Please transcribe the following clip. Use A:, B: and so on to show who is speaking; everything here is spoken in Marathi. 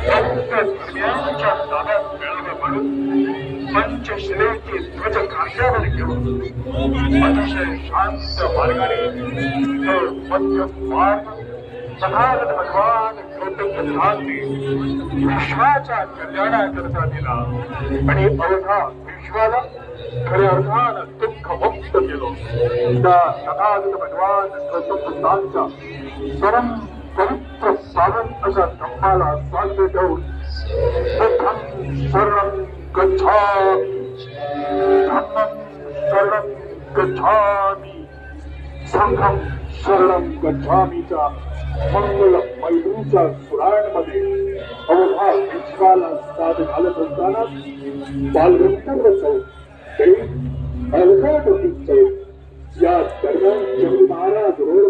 A: भगवान ताब्यात म्हणून पंचशिलेची ध्वज खांद्यावर घेऊन अतिशय शांत मार्गाने तो मार्ग भगवान विश्वाच्या कल्याणाकरता दिला आणि अवघा विश्वाला खऱ्या अर्थानं दुःख मुक्त केलो त्या तथागत भगवान गौतमदासांच्या परम पवित्र साधन अशा धम्माला साध्य ठेवून शरण शरणं गच्छामि. धम्मं शरणं गच्छामि. संघम शरणं गच्छामीच्या मंगल मैत्रीच्या सुरांमध्ये अवघा विश्वाला साथ घालत असताना बालगंधर्व चौक ते अलघट चौक या दरम्यान महाराज रोड